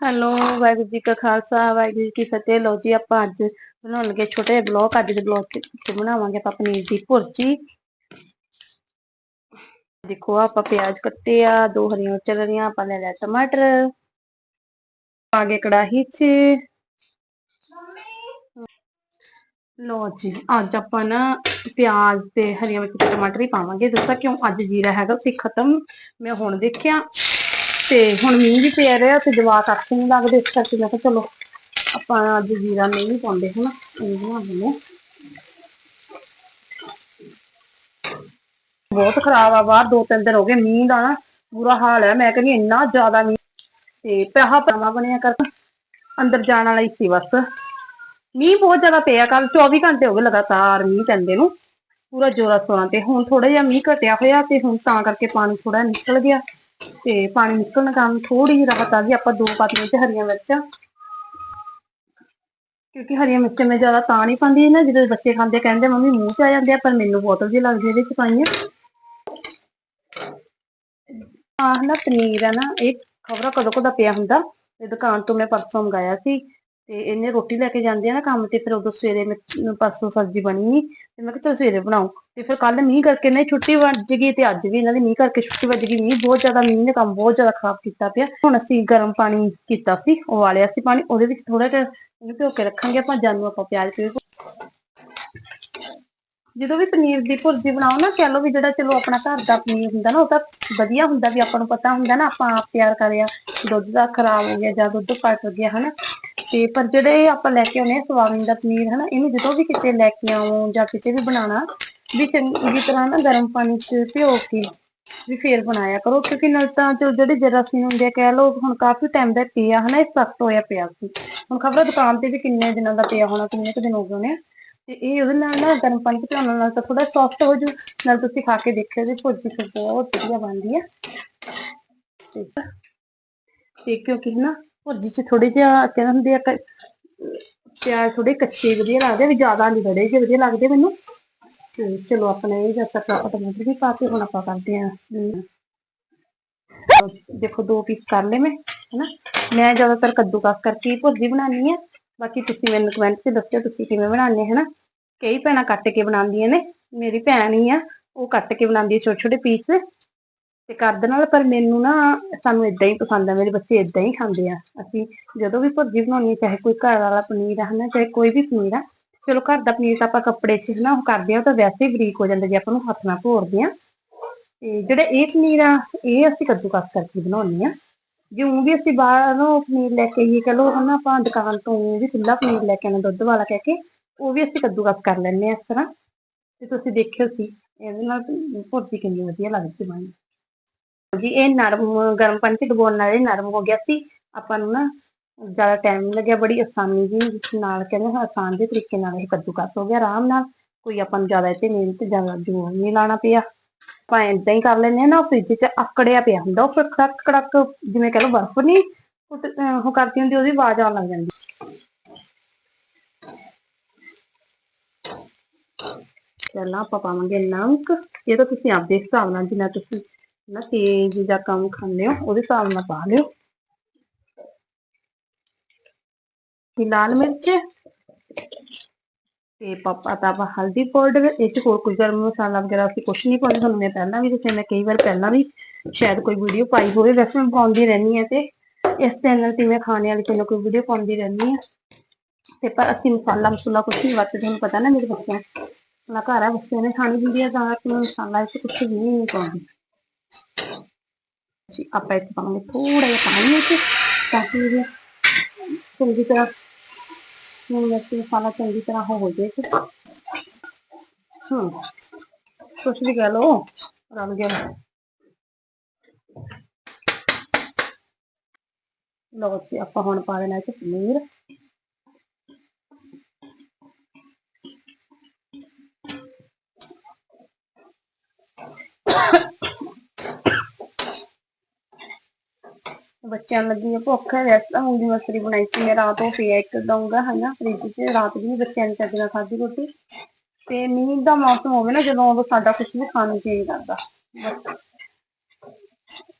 Hello, Waheguru ji ਕਾ ਖਾਲਸਾ, ਵਾਹਿਗੁਰੂ ਜੀ ਕੀ ਫਤਿਹ। ਲੋ ਜੀ, ਆਪਾਂ ਅੱਜ ਬਣਾਉਣ ਲੱਗੇ ਛੋਟੇ ਬਲੌਗ। ਅੱਜ ਦੇ ਬਲੌਗ ਚ ਬਣਾਵਾਂਗੇ ਆਪਾਂ ਪਨੀਰ ਦੀ ਭੁਰਜੀ। ਦੇਖੋ, ਆਪਾਂ ਪਿਆਜ਼ ਕੱਟੇ ਆ, ਦੋ ਹਰੀਆਂ ਮਿਰਚਾਂ ਆਪਾਂ ਲੈ ਲਿਆ ਟਮਾਟਰ, ਪਾ ਕੇ ਕੜਾਹੀ 'ਚ। ਲੋ ਜੀ, ਅੱਜ ਆਪਾਂ ਨਾ ਪਿਆਜ਼ ਤੇ ਹਰੀਆਂ ਮਿਰਚਾਂ ਟਮਾਟਰ ਹੀ ਪਾਵਾਂਗੇ। ਦੱਸਾਂ ਕਿਉਂ? ਅੱਜ ਜੀਰਾ ਹੈਗਾ ਸੀ ਖਤਮ। ਮੈਂ ਹੁਣ ਦੇਖਿਆ ਤੇ ਹੁਣ ਮੀਂਹ ਵੀ ਪੈ ਰਿਹਾ ਤੇ ਜਵਾਕ ਅੱਖ ਨਹੀਂ ਲੱਗਦੇ ਇਸ ਕਰਕੇ, ਮੈਂ ਕਿਹਾ ਚਲੋ ਆਪਾਂ ਅੱਜ ਜੀਰਾ ਨਹੀਂ ਪਾਉਂਦੇ, ਹਨਾ? ਇਹ ਬਣਾ ਦਿੰਦੇ ਬਹੁਤ ਖਰਾਬ ਆ, ਬਾਹਰ ਦੋ ਤਿੰਨ ਦਿਨ ਹੋ ਗਏ ਮੀਂਹ ਦਾ ਨਾ ਬੁਰਾ ਹਾਲ ਹੈ। ਮੈਂ ਕਹਿੰਦੀ ਇੰਨਾ ਜ਼ਿਆਦਾ ਮੀਂਹ ਤੇ ਪਿਆਹਾ ਪਰਮਾ ਬਣਿਆ ਕਰ ਅੰਦਰ ਜਾਣ ਵਾਲਾ ਹੀ ਸੀ ਬਸ। ਮੀਂਹ ਬਹੁਤ ਜ਼ਿਆਦਾ ਪਿਆ ਕੱਲ 24 ਘੰਟੇ ਹੋ ਗਏ ਲਗਾਤਾਰ ਮੀਂਹ ਪੈਂਦੇ ਨੂੰ। ਪੂਰਾ ਜੋਰਾ ਸੋਰਾਂ ਤੇ। ਹੁਣ ਥੋੜਾ ਜਿਹਾ ਮੀਂਹ ਘਟਿਆ ਹੋਇਆ ਤੇ ਹੁਣ ਤਾਂ ਕਰਕੇ ਪਾਣੀ ਥੋੜਾ ਨਿਕਲ ਗਿਆ। ਤੇ ਪਾਣੀ ਨਿਕਲਣ ਕਾਰਨ ਥੋੜੀ ਜਿਹੀ ਰਾਹਤ ਆ ਗਈ, ਆਪਾਂ ਦੋ ਪਾਤੀਆਂ ਚ ਹਰੀਆਂ ਮਿਰਚਾਂ। ਕਿਉਂਕਿ ਹਰੀਆਂ ਮਿਰਚਾਂ ਮੈਂ ਜ਼ਿਆਦਾ ਤਾਂ ਨਹੀਂ ਪਾਉਂਦੀ ਨਾ ਜਦੋਂ ਬੱਚੇ ਖਾਂਦੇ ਕਹਿੰਦੇ, ਮੰਮੀ, ਮੂੰਹ 'ਚ ਆ ਜਾਂਦੇ ਆ, ਪਰ ਮੈਨੂੰ ਬਹੁਤ ਵਧੀਆ ਲੱਗਦੀ ਇਹਦੇ 'ਚ ਪਾਈਆਂ। ਆਹ ਨਾ ਪਨੀਰ ਆ ਨਾ, ਇਹ ਖਬਰਾਂ ਕਦੋਂ ਕਦਾ ਪਿਆ ਹੁੰਦਾ। ਇਹ ਦੁਕਾਨ ਤੋਂ ਮੈਂ ਪਰਸੋਂ ਮੰਗਾਇਆ ਸੀ। ਤੇ ਇਹਨੇ ਰੋਟੀ ਲੈ ਕੇ ਜਾਂਦੇ ਆ ਨਾ ਕੰਮ ਤੇ ਫਿਰ ਉਦੋਂ ਸਵੇਰੇ ਮੈਂ ਪਰਸੋਂ ਸਬਜ਼ੀ ਬਣੀ ਨਹੀਂ ਤੇ ਮੈਂ ਕਿਹਾ ਚਲ ਸਵੇਰੇ ਬਣਾਉ ਤੇ ਫਿਰ ਕੱਲ ਮੀਂਹ ਕਰਕੇ ਨਾ ਛੁੱਟੀ ਵੱਜ ਗਈ ਤੇ ਅੱਜ ਵੀ ਇਹਨਾਂ ਦੀ ਮੀਂਹ ਕਰਕੇ ਛੁੱਟੀ ਵੱਜ ਗਈ, ਮੀਂਹ ਬਹੁਤ ਜ਼ਿਆਦਾ ਮੀਂਹ ਨੇ ਕੰਮ ਬਹੁਤ ਜ਼ਿਆਦਾ ਖਰਾਬ ਕੀਤਾ ਪਿਆ। ਹੁਣ ਅਸੀਂ ਗਰਮ ਪਾਣੀ ਕੀਤਾ ਸੀ, ਉਬਾਲਿਆ ਸੀ ਪਾਣੀ, ਉਹਦੇ ਵਿੱਚ ਥੋੜਾ ਜਿਹਾ ਇਹਨੂੰ ਭਿਓ ਕੇ ਰੱਖਾਂਗੇ ਆਪਾਂ, ਜਾਨੂ ਆਪਾਂ ਪਿਆਜ਼ ਪੀਓ ਜਦੋਂ ਵੀ ਪਨੀਰ ਦੀ ਭੁਰਜੀ ਬਣਾਓ ਨਾ, ਕਹਿ ਲਓ ਵੀ ਜਿਹੜਾ ਚਲੋ ਆਪਣਾ ਘਰ ਦਾ ਪਨੀਰ ਹੁੰਦਾ ਨਾ, ਉਹ ਤਾਂ ਵਧੀਆ ਹੁੰਦਾ ਵੀ ਆਪਾਂ ਨੂੰ ਪਤਾ ਹੁੰਦਾ ਨਾ, ਆਪਾਂ ਆਪ ਤਿਆਰ ਕਰਿਆ, ਦੁੱਧ ਦਾ ਖਰਾਬ ਹੋ ਗਿਆ ਜਾਂ ਦੁੱਧ ਫਟ ਗਿਆ, ਹਨਾ। ਤੇ ਪਰ ਜਿਹੜੇ ਆਪਾਂ ਲੈ ਕੇ ਆਉਨੇ ਆ ਸਵਾਮੀ ਦਾ ਪਨੀਰ, ਹਨਾ, ਇਹਨੂੰ ਜਦੋਂ ਵੀ ਕਿਤੇ ਲੈ ਕੇ ਆਓ ਜਾਂ ਕਿਤੇ ਵੀ ਬਣਾਉਣਾ, ਵੀ ਚੰਗੀ ਤਰ੍ਹਾਂ ਨਾ ਗਰਮ ਪਾਣੀ 'ਚ ਭਿਓ ਕੇ ਵੀ ਫੇਰ ਬਣਾਇਆ ਕਰੋ, ਕਿਉਂਕਿ ਨਾਲ ਤਾਂ ਜੋ ਜਿਹੜੇ ਜਰਾਸੀਨ ਹੁੰਦੇ ਆ, ਕਹਿ ਲਓ, ਹੁਣ ਕਾਫੀ ਟਾਈਮ ਦਾ ਪਿਆ, ਹਨਾ, ਇਹ ਸਖਤ ਹੋਇਆ ਪਿਆ ਸੀ। ਹੁਣ ਖਬਰ ਦੁਕਾਨ ਤੇ ਵੀ ਕਿੰਨੇ ਦਿਨਾਂ ਦਾ ਪਿਆ ਹੋਣਾ, ਕਿੰਨੇ ਕੁ ਦਿਨ ਹੋ ਗਏ ਹੋਣੇ ਤੇ ਇਹ ਉਹਦੇ ਨਾਲ ਨਾ ਗਰਮ ਪਾਣੀ 'ਚ ਭਿਉਣ ਨਾਲ ਤਾਂ ਥੋੜਾ ਸੌਫਟ ਹੋ ਜੂ, ਨਾਲ ਤੁਸੀਂ ਖਾ ਕੇ ਦੇਖਿਓ ਜੀ ਭੁਰਜੀ ਬਹੁਤ ਵਧੀਆ ਬਣਦੀ ਆ। ਤੇ ਕਿਉਂਕਿ ਹਨਾ ਭੁਰਜੀ 'ਚ ਥੋੜੇ ਜਿਹਾ ਕਹਿੰਦੇ ਹੁੰਦੇ ਆ ਪਿਆਜ਼ ਥੋੜੇ ਕੱਚੇ ਵਧੀਆ ਲੱਗਦੇ ਵੀ ਜ਼ਿਆਦਾ ਨਹੀਂ ਬੜੇ ਜਿਹੇ ਵਧੀਆ ਲੱਗਦੇ ਮੈਨੂੰ। ਤੇ ਚਲੋ ਆਪਣੇ ਇਹ ਜਦ ਤੱਕ ਆਪਾਂ ਟਮਾਟਰ ਵੀ ਪਾ ਕੇ ਹੁਣ ਆਪਾਂ ਕਰਦੇ ਆ ਦੇਖੋ ਦੋ ਪੀਸ ਕਰ ਲਏ ਮੈਂ, ਹਨਾ। ਮੈਂ ਜ਼ਿਆਦਾਤਰ ਕੱਦੂਕਸ ਕਰਕੇ ਭੁਰਜੀ ਬਣਾਉਣੀ ਆ ਬਾਕੀ ਤੁਸੀਂ ਮੈਨੂੰ ਕਮੈਂਟ 'ਚ ਦੱਸਿਓ ਤੁਸੀਂ ਕਿਵੇਂ ਬਣਾਉਂਦੇ, ਹਨਾ। ਕਈ ਭੈਣਾਂ ਕੱਟ ਕੇ ਬਣਾਉਂਦੀਆਂ ਨੇ, ਮੇਰੀ ਭੈਣ ਹੀ ਆ, ਉਹ ਕੱਟ ਕੇ ਬਣਾਉਂਦੀ ਹੈ ਛੋਟੇ ਛੋਟੇ ਪੀਸ ਤੇ ਕਰਦ ਨਾਲ, ਪਰ ਮੈਨੂੰ ਨਾ ਸਾਨੂੰ ਇਦਾਂ ਹੀ ਪਸੰਦ ਆ, ਮੇਰੇ ਬੱਚੇ ਇਦਾਂ ਹੀ ਖਾਂਦੇ ਆ। ਅਸੀਂ ਜਦੋਂ ਵੀ ਭੁਰਜੀ ਬਣਾਉਣੀ ਚਾਹੇ ਕੋਈ ਘਰ ਵਾਲਾ ਪਨੀਰ ਆ, ਹਨਾ, ਚਾਹੇ ਕੋਈ ਵੀ ਪਨੀਰ ਆ, ਚਲੋ ਘਰ ਦਾ ਪਨੀਰ ਤਾਂ ਆਪਾਂ ਕੱਪੜੇ 'ਚ ਨਾ ਉਹ ਕਰਦੇ ਆ ਤਾਂ ਵੈਸੇ ਹੀ ਬਰੀਕ ਹੋ ਜਾਂਦਾ ਜੇ ਆਪਾਂ ਨੂੰ ਹੱਥ ਨਾਲ ਭੋਰਦੇ ਆ। ਤੇ ਜਿਹੜਾ ਇਹ ਪਨੀਰ ਆ, ਇਹ ਅਸੀਂ ਕੱਦੂਕਸ ਕਰਕੇ ਬਣਾਉਣੀ ਆ। ਜਿਉਂ ਵੀ ਅਸੀਂ ਬਾਹਰੋਂ ਪਨੀਰ ਲੈ ਕੇ ਆਈਏ ਕਹ ਹਨਾ, ਆਪਾਂ ਦੁਕਾਨ ਤੋਂ ਵੀ ਖੁੱਲਾ ਪਨੀਰ ਲੈ ਕੇ ਆਣਾ ਦੁੱਧ ਵਾਲਾ ਕਹਿ ਕੇ, ਉਹ ਵੀ ਅਸੀਂ ਕੱਦੂਕਸ ਕਰ ਲੈਂਦੇ ਆ ਇਸ ਤਰ੍ਹਾਂ। ਤੇ ਤੁਸੀਂ ਦੇਖਿਓ ਸੀ, ਇਹਦੇ ਨਾਲ ਭੁਰਜੀ ਕਿੰਨੀ ਵਧੀਆ ਲੱਗਦੀ ਬਣੀ ਜੀ ਇਹ ਨਰਮ, ਗਰਮ ਪਾਣੀ ਚ ਡਬੋਣ ਨਾਲ ਇਹ ਨਰਮ ਹੋ ਗਿਆ ਸੀ। ਆਪਾਂ ਨੂੰ ਨਾ ਜ਼ਿਆਦਾ ਟਾਈਮ ਨਹੀਂ ਲੱਗਿਆ, ਬੜੀ ਆਸਾਨੀ ਜੀ ਨਾਲ ਕਹਿੰਦੇ ਆਸਾਨ ਦੇ ਤਰੀਕੇ ਨਾਲ ਇਹ ਕੱਦੂਕਸ ਹੋ ਗਿਆ। ਆਰਾਮ ਨਾਲ ਕੋਈ ਆਪਾਂ ਨੂੰ ਜ਼ਿਆਦਾ ਇੱਥੇ ਮਿਹਨਤ ਜ਼ਿਆਦਾ ਜੋਰ ਨਹੀਂ ਲਾਣਾ ਪਿਆ। ਆਪਾਂ ਇਦਾਂ ਹੀ ਕਰ ਲੈਂਦੇ ਆ ਨਾ ਫ੍ਰਿਜ 'ਚ ਆਕੜਿਆ ਪਿਆ ਹੁੰਦਾ, ਉਹ ਫਿਰ ਕੜਕ ਕੜਕ ਜਿਵੇਂ ਕਹ ਲਓ ਬਰਫ਼ ਨਹੀਂ ਉਹ ਕਰਦੀ ਹੁੰਦੀ, ਉਹਦੀ ਆਵਾਜ਼ ਆਉਣ ਲੱਗ ਜਾਂਦੀ। ਪਹਿਲਾਂ ਆਪਾਂ ਪਾਵਾਂਗੇ ਨਮਕ। ਇਹ ਤਾਂ ਤੁਸੀਂ ਆਪਦੇ ਹਿਸਾਬ ਨਾਲ ਜਿੰਨਾ ਤੁਸੀਂ ਨਾ ਤੇਜ਼ ਜਾਂ ਕੰਮ ਖਾਂਦੇ ਹੋ ਉਹਦੇ ਹਿਸਾਬ ਨਾਲ ਪਾ ਲਿਓ ਤੇ ਲਾਲ ਮਿਰਚ ਤੇ ਪਾਪਾ ਤਾਂ ਹਲਦੀ ਪਾਊਡਰ ਇਹ ਚ ਹੋਰ ਕੋਈ ਗਰਮ ਮਸਾਲਾ ਵਗੈਰਾ ਅਸੀਂ ਕੁਝ ਨਹੀਂ ਪਾਉਂਦੇ ਤੁਹਾਨੂੰ ਮੈਂ ਪਹਿਲਾਂ ਵੀ ਦੱਸਿਆ ਮੈਂ ਕਈ ਵਾਰ ਪਹਿਲਾਂ ਵੀ ਸ਼ਾਇਦ ਕੋਈ ਵੀਡੀਓ ਪਾਈ ਹੋਵੇ ਵੈਸੇ ਮੈਂ ਪਾਉਂਦੀ ਰਹਿੰਦੀ ਹਾਂ ਤੇ ਇਸ ਚੈਨਲ ਤੇ ਮੈਂ ਖਾਣੇ ਵਾਲੀ ਕੋਈ ਨਾ ਕੋਈ ਵੀਡੀਓ ਪਾਉਂਦੀ ਰਹਿੰਦੀ ਹਾਂ ਤੇ ਪਰ ਅਸੀਂ ਮਸਾਲਾ ਮਸੂਲਾ ਕੁਝ ਨਹੀਂ ਵਰਤਦੇ ਤੁਹਾਨੂੰ ਪਤਾ ਨਾ ਮੇਰੇ ਬੱਚਿਆਂ ਨਾ ਘਰ ਆ ਬੱਚਿਆਂ ਨੇ ਖਾਣੀ ਹੁੰਦੀ ਹੈ ਤਾਂ ਕਿ ਮਸਾਲਾ ਇਸ ਕੁਝ ਵੀ ਨਹੀਂ ਪਾਉਂਦੀ ਜੀ, ਆਪਾਂ ਇੱਥੇ ਪਾਵਾਂਗੇ ਥੋੜਾ ਜਿਹਾ ਪਾਣੀ ਵਿੱਚ ਤਾਂ ਕਿ ਇਹ ਚੰਗੀ ਤਰ੍ਹਾਂ ਹੁਣ ਮਿਰਚ ਮਸਾਲਾ ਚੰਗੀ ਤਰ੍ਹਾਂ ਹੋ ਜਾਏ ਤੇ ਹੂੰ, ਕੁਛ ਵੀ ਕਹਿ ਲੋ ਰਲ ਗਿਆ। ਲਓ ਜੀ, ਆਪਾਂ ਹੁਣ ਪਾ ਦੇਣਾ ਇਹ ਪਨੀਰ। ਬੱਚਿਆਂ ਲੱਗੀ ਭੁੱਖ ਵੈਸੇ ਤਾਂ ਮੂੰਗੀ ਮਸਰੀ ਬਣਾਈ ਸੀ ਮੈਂ ਰਾਤ ਉਹ ਪਿਆ ਇੱਕ ਦਊਂਗਾ ਹਨਾ ਫ੍ਰਿਜ 'ਚ, ਰਾਤ ਵੀ ਬੱਚਿਆਂ ਨੇ ਚੱਜ ਨਾਲ ਖਾਧੀ ਰੋਟੀ। ਤੇ ਮੀਂਹ ਦਾ ਮੌਸਮ ਹੋਵੇ ਨਾ, ਜਦੋਂ ਉਦੋਂ ਸਾਡਾ ਕੁਝ ਵੀ ਖਾਣ ਨੂੰ ਜੀ ਕਰਦਾ।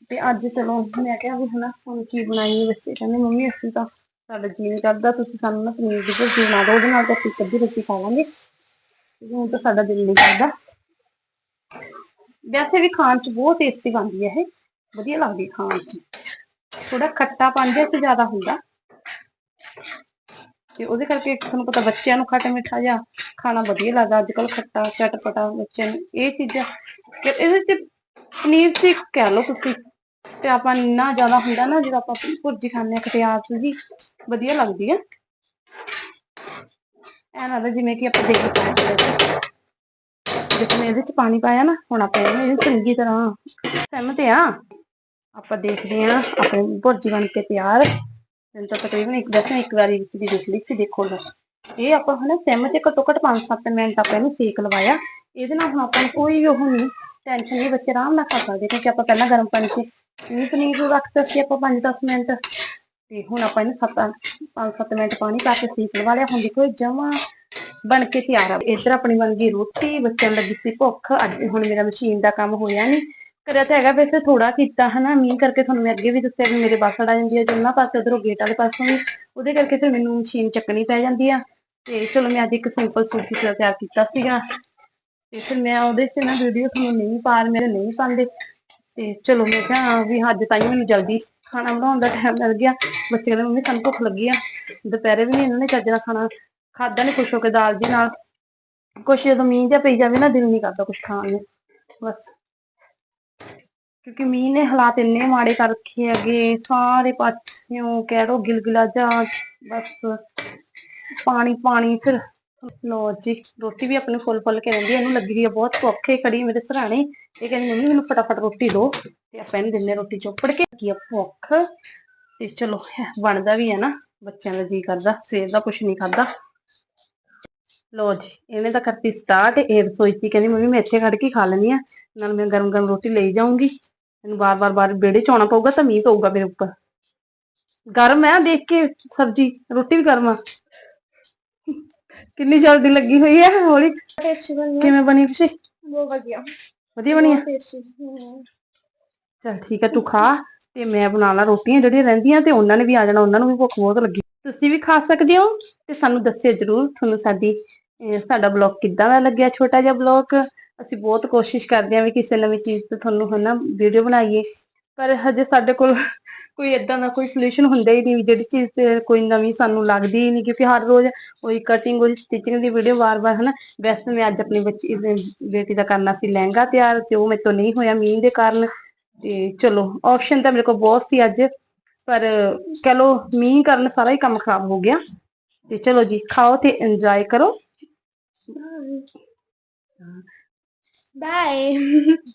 ਤੇ ਅੱਜ ਚਲੋ ਮੈਂ ਕਿਹਾ ਵੀ, ਹਨਾ, ਹੁਣ ਕੀ ਬਣਾਈਏ ਬੱਚੇ, ਕਹਿੰਦੇ ਮੰਮੀ, ਅਸੀਂ ਤਾਂ ਸਾਡਾ ਜੀ ਨਹੀਂ ਕਰਦਾ, ਤੁਸੀਂ ਸਾਨੂੰ ਨਾ ਪਨੀਰ ਦੀ ਭੁਰਜੀ ਬਣਾ ਦਿਓ, ਉਹਦੇ ਨਾਲ ਤਾਂ ਅਸੀਂ ਕੱਢੀ ਰੋਟੀ ਖਾ ਲਾਂਗੇ। ਹੁਣ ਤਾਂ ਸਾਡਾ ਦਿਲ ਨਹੀਂ ਕਰਦਾ। ਵੈਸੇ ਵੀ ਖਾਣ ਚ ਬਹੁਤ ਟੇਸਟੀ ਬਣਦੀ ਹੈ ਇਹ। ਵਧੀਆ ਲੱਗਦੀ ਖਾਣ ਚ। ਥੋੜਾ ਖੱਟਾ ਜਿਹਾ ਜ਼ਿਆਦਾ ਹੁੰਦਾ। ਤੇ ਉਹਦੇ ਕਰਕੇ ਤੁਹਾਨੂੰ ਪਤਾ ਬੱਚਿਆਂ ਨੂੰ ਖੱਟਾ ਮਿੱਠਾ ਜਿਹਾ ਖਾਣਾ ਵਧੀਆ ਲੱਗਦਾ। ਅੱਜ ਕੱਲ ਖੱਟਾ, ਚਟਪਟਾ ਬੱਚਿਆਂ ਨੂੰ ਇਹ ਚੀਜ਼ਾਂ ਤੇ ਇਹਦੇ ਚ ਪਨੀਰ ਸੀ ਕਹਿ ਲਓ ਤੁਸੀਂ ਤੇ ਆਪਾਂ ਇੰਨਾ ਜ਼ਿਆਦਾ ਹੁੰਦਾ ਨਾ ਜਦੋਂ ਆਪਾਂ ਭੁਰਜੀ ਖਾਂਦੇ ਆ ਖਟਿਆਸ ਜੀ, ਵਧੀਆ ਲੱਗਦੀ ਹੈ ਐਂ ਲੱਗਦਾ ਜਿਵੇਂ ਕਿ ਆਪਾਂ ਦੇਖ ਪਾਇਆ ਦੇਖੋ ਮੈਂ ਇਹਦੇ ਚ ਪਾਣੀ ਪਾਇਆ ਨਾ, ਹੁਣ ਆਪਾਂ ਇਹਨੂੰ ਇਹਨੂੰ ਚੰਗੀ ਤਰ੍ਹਾਂ ਸਹਿਮਤ ਆ। ਆਪਾਂ ਦੇਖਦੇ ਹਾਂ, ਆਪਣੇ ਭੁਰਜੀ ਬਣ ਕੇ ਤਿਆਰ। ਤਿੰਨ ਤਾਂ ਤਕਰੀਬਨ ਇੱਕ ਦਸ ਇੱਕ ਵਾਰੀ ਵਿੱਚ ਦੀ ਦੇਖ ਲਈ ਸੀ ਦੇਖੋ ਨਾ ਇਹ ਆਪਾਂ ਹਨਾ ਸਿਮ ਤੇ ਘੱਟੋ ਘੱਟ 5-7 ਮਿੰਟ ਆਪਾਂ ਇਹਨੂੰ ਸੇਕ ਲਵਾਇਆ। ਇਹਦੇ ਨਾਲ ਹੁਣ ਆਪਾਂ ਨੂੰ ਕੋਈ ਉਹ ਨਹੀਂ ਟੈਨਸ਼ਨ ਨਹੀਂ, ਬੱਚੇ ਆਰਾਮ ਨਾਲ ਖਾ ਸਕਦੇ, ਕਿਉਂਕਿ ਆਪਾਂ ਪਹਿਲਾਂ ਗਰਮ ਪਾਣੀ 'ਚ ਇਹ ਪਨੀਰ ਨੂੰ ਰੱਖਤਾ ਸੀ ਆਪਾਂ 5-10 ਮਿੰਟ। ਤੇ ਹੁਣ ਆਪਾਂ ਇਹਨੂੰ 5-7 ਮਿੰਟ ਪਾਣੀ ਪਾ ਕੇ ਸੇਕ ਲਵਾ ਲਿਆ। ਹੁਣ ਦੇਖੋ ਜਮਾ ਬਣ ਕੇ ਤਿਆਰ ਆ। ਇੱਧਰ ਆਪਣੀ ਬਣ ਗਈ ਰੋਟੀ, ਬੱਚਿਆਂ ਨੂੰ ਲੱਗੀ ਸੀ ਭੁੱਖ। ਅੱਜ ਹੁਣ ਮੇਰਾ ਮਸ਼ੀਨ ਦਾ ਕੰਮ ਹੋਇਆ ਨਹੀਂ। ਕਰਿਆ ਤਾਂ ਹੈਗਾ, ਵੈਸੇ ਥੋੜਾ ਕੀਤਾ ਹਨਾ, ਮੀਂਹ ਕਰਕੇ ਤੁਹਾਨੂੰ ਮੈਂ ਅੱਗੇ ਵੀ ਦੱਸਿਆ ਵੀ ਮੇਰੇ ਬੱਸ ਅੜਾ ਜਾਂਦੀ ਹੈ ਜਿੰਨਾ ਪਾਸੇ ਉਧਰੋਂ ਗੇਟ ਵਾਲੇ ਪਾਸੋਂ ਵੀ, ਉਹਦੇ ਕਰਕੇ ਫਿਰ ਮੈਨੂੰ ਮਸ਼ੀਨ ਚੱਕਣੀ ਪੈ ਜਾਂਦੀ ਆ। ਤੇ ਚਲੋ ਮੈਂ ਅੱਜ ਇੱਕ ਸਿੰਪਲ ਸੂਟ ਦੀ ਤਿਆਰ ਕੀਤਾ ਸੀਗਾ। ਤੇ ਫਿਰ ਮੈਂ ਉਹਦੇ 'ਚ ਨਾ ਵੀਡੀਓ ਤੁਹਾਨੂੰ ਨਹੀਂ ਪਾ ਮੇਰੇ ਨਹੀਂ ਪਾਉਂਦੇ। ਤੇ ਚਲੋ ਮੈਂ ਕਿਹਾ ਵੀ ਅੱਜ ਤਾਈਂ ਮੈਨੂੰ ਜਲਦੀ ਖਾਣਾ ਬਣਾਉਣ ਦਾ ਟਾਈਮ ਮਿਲ ਗਿਆ। ਬੱਚੇ ਕਹਿੰਦੇ ਮੰਮੀ ਸਾਨੂੰ ਭੁੱਖ ਲੱਗੀ ਆ। ਦੁਪਹਿਰੇ ਵੀ ਨਹੀਂ ਇਹਨਾਂ ਨੇ ਚੱਜ ਨਾਲ ਖਾਣਾ ਖਾਦਾ ਨਹੀਂ ਖੁਸ਼ ਹੋ ਕੇ ਦਾਲ ਜੀ ਨਾਲ। ਕੁਛ ਜਦੋਂ ਮੀਂਹ ਜਿਹਾ ਪਈ ਜਾਵੇ ਨਾ, ਦਿਲ ਨਹੀਂ ਕਰਦਾ ਕੁਛ ਖਾਣ ਨੂੰ। ਬਸ। ਕਿਉਂਕਿ ਮੀਂਹ ਨੇ ਹਾਲਾਤ ਇੰਨੇ ਮਾੜੇ ਕਰ ਰੱਖੇ ਹੈਗੇ, ਸਾਰੇ ਪਾਸਿਓਂ ਕਹਿ ਲੋ ਗਿਲਗਿਲਾ ਜਾ ਬਸ। ਪਾਣੀ ਪਾਣੀ ਫਿਰ। ਲੋ ਜੀ, ਰੋਟੀ ਵੀ ਆਪਣੀ ਫੁੱਲ ਫੁੱਲ ਕੇ ਰਹਿੰਦੀ ਇਹਨੂੰ ਲੱਗੀ ਹੋਈ ਹੈ ਬਹੁਤ ਭੁੱਖੇ ਖੜੀ ਮੇਰੇ ਸਰਾਣੇ। ਇਹ ਕਹਿੰਦੀ, ਮੰਮੀ, ਮੈਨੂੰ ਫਟਾਫਟ ਰੋਟੀ ਦਿਓ ਤੇ ਆਪਾਂ ਇਹਨੂੰ ਦਿੰਨੇ ਰੋਟੀ ਚੋਪੜ ਕੇ। ਕੀ ਆ ਭੁੱਖ ਤੇ ਚਲੋ ਬਣਦਾ ਵੀ ਹੈ ਨਾ, ਬੱਚਿਆਂ ਦਾ ਜੀ ਕਰਦਾ, ਸਵੇਰ ਦਾ ਕੁਝ ਨਹੀਂ ਖਾਦਾ ਲੋ ਜੀ ਇਹਨੇ ਤਾਂ ਕਰਤੀ ਸਟਾਰਟ ਇਹ ਰਸੋਈ ਚ ਹੀ ਕਹਿੰਦੀ ਮੰਮੀ ਮੈਂ ਇੱਥੇ ਖੜ ਕੇ ਹੀ ਖਾ ਲੈਣੀ ਆ ਨਾਲ ਮੈਂ ਗਰਮ ਗਰਮ ਰੋਟੀ ਲਈ ਜਾਊਂਗੀ। ਮੈਨੂੰ ਬਾਰ ਬਾਰ ਬਾਰ ਬੇੜੇ ਚ ਆਉਣਾ ਪਊਗਾ ਤਾਂ ਮੀਂਹ ਪਊਗਾ ਮੇਰੇ ਉੱਪਰ। ਗਰਮ ਹੈ ਦੇਖ ਕੇ ਸਬਜੀ ਰੋਟੀ ਵੀ ਗਰਮ ਆ। ਕਿੰਨੀ ਜਲਦੀ ਲੱਗੀ ਹੋਈ ਹੈ ਹੌਲੀ। ਹੈ ਕਿਵੇਂ ਬਣੀ ਖੁਸ਼ੀ ਬਹੁਤ ਵਧੀਆ। ਵਧੀਆ ਬਣੀ ਆ? ਟੇਸਟੀ ਚਲ ਠੀਕ ਹੈ ਤੂੰ ਖਾ ਤੇ ਮੈਂ ਬਣਾ ਲਾ ਰੋਟੀਆਂ ਜਿਹੜੀਆਂ ਰਹਿੰਦੀਆਂ ਤੇ ਉਹਨਾਂ ਨੇ ਵੀ ਆ ਜਾਣਾ ਉਹਨਾਂ ਨੂੰ ਵੀ ਭੁੱਖ ਬਹੁਤ ਲੱਗੀ। ਤੁਸੀਂ ਵੀ ਖਾ ਸਕਦੇ ਹੋ ਤੇ ਸਾਨੂੰ ਦੱਸਿਓ ਜਰੂਰ ਤੁਹਾਨੂੰ ਸਾਡੀ ਸਾਡਾ ਬਲੌਗ ਕਿੱਦਾਂ ਦਾ ਲੱਗਿਆ? ਛੋਟਾ ਜਿਹਾ ਬਲੌਗ ਅਸੀਂ ਬਹੁਤ ਕੋਸ਼ਿਸ਼ ਕਰਦੇ ਹਾਂ ਵੀ ਕਿਸੇ ਨਵੀਂ ਚੀਜ਼ ਤੇ ਤੁਹਾਨੂੰ ਹਨਾ ਵੀਡੀਓ ਬਣਾਈਏ। ਪਰ ਹਜੇ ਸਾਡੇ ਕੋਲ ਕੋਈ ਇਦਾਂ ਦਾ ਕੋਈ ਸੋਲੂਸ਼ਨ ਹੁੰਦਾ ਹੀ ਨਹੀਂ ਜਿਹੜੀ ਚੀਜ਼ ਤੇ ਕੋਈ ਨਵੀਂ ਸਾਨੂੰ ਲੱਗਦੀ ਹੀ ਨਹੀਂ ਕਿਉਂਕਿ ਹਰ ਰੋਜ਼ ਉਹੀ ਕਟਿੰਗ ਉਹੀ ਸਟਿਚਿੰਗ ਦੀ ਵੀਡੀਓ ਵਾਰ-ਵਾਰ ਹਨਾ। ਵੈਸੇ ਤਾਂ ਮੈਂ ਅੱਜ ਆਪਣੀ ਬੱਚੀ ਬੇਟੀ ਦਾ ਕਰਨਾ ਸੀ ਲਹਿੰਗਾ ਤਿਆਰ ਤੇ ਉਹ ਮੇਰੇ ਤੋਂ ਨਹੀਂ ਹੋਇਆ ਮੀਂਹ ਦੇ ਕਾਰਨ। ਤੇ ਚਲੋ ਆਪਸ਼ਨ ਤਾਂ ਮੇਰੇ ਕੋਲ ਬਹੁਤ ਸੀ ਅੱਜ। ਪਰ ਕਹ ਲੋ ਮੀਂਹ ਕਾਰਨ ਸਾਰਾ ਹੀ ਕੰਮ ਖਰਾਬ ਹੋ ਗਿਆ। ਤੇ ਚਲੋ ਜੀ, ਖਾਓ ਤੇ ਇੰਜੋਏ ਕਰੋ। Bye. Bye.